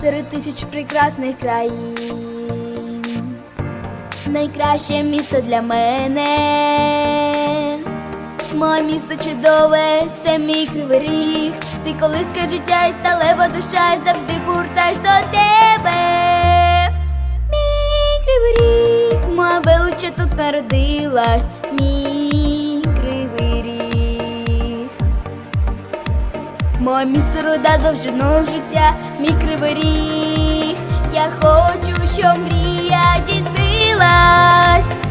серед тисяч прекрасних країн. Найкраще місто для мене. Моє місто чудове, це мій кривий ріг. Ти колиска життя і сталева душа, і завжди повертаюсь до тебе. Мій кривий ріг, моя велича тут народилась. Моє місто рода довжиною життя, мій кривий ріг. Я хочу, щоб мрія дійснилась.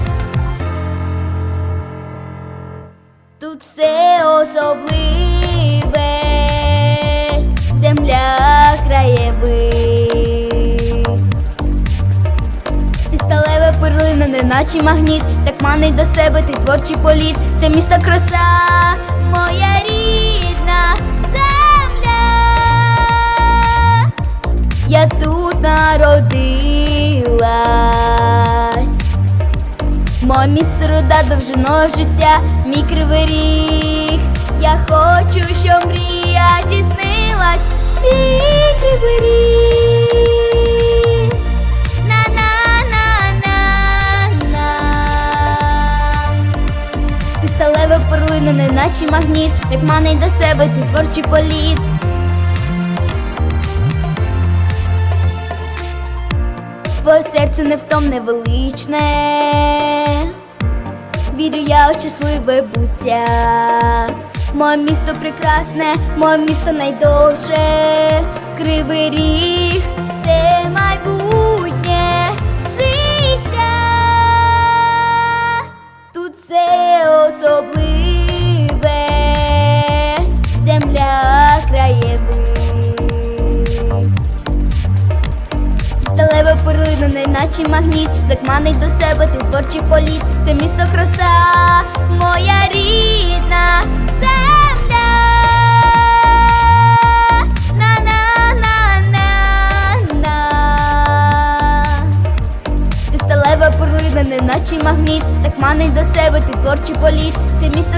Тут все особливе, земля краєвид. Ти сталева перлина, неначе магніт, так манить до себе ти творчий політ. Це місто краса, моя Я тут народилась. Місце рода довжиною життя, мій кривий ріг. Я хочу, щоб мрія дійснилась, мій кривий ріг. На-на-на-на-на. Ти сталева перлина, неначе магніт, як манить до себе ти творчий політ. Твоє серце невтомне величне. Вірю я у щасливе буття. Моє місто прекрасне, моє місто найдовше. Кривий ріг, це майбутнє неначе магніт, так манить до себе ти творчий політ. Це місто краса, моя рідна перлина, неначе магніт, так манить до себе ти творчий політ. Це місто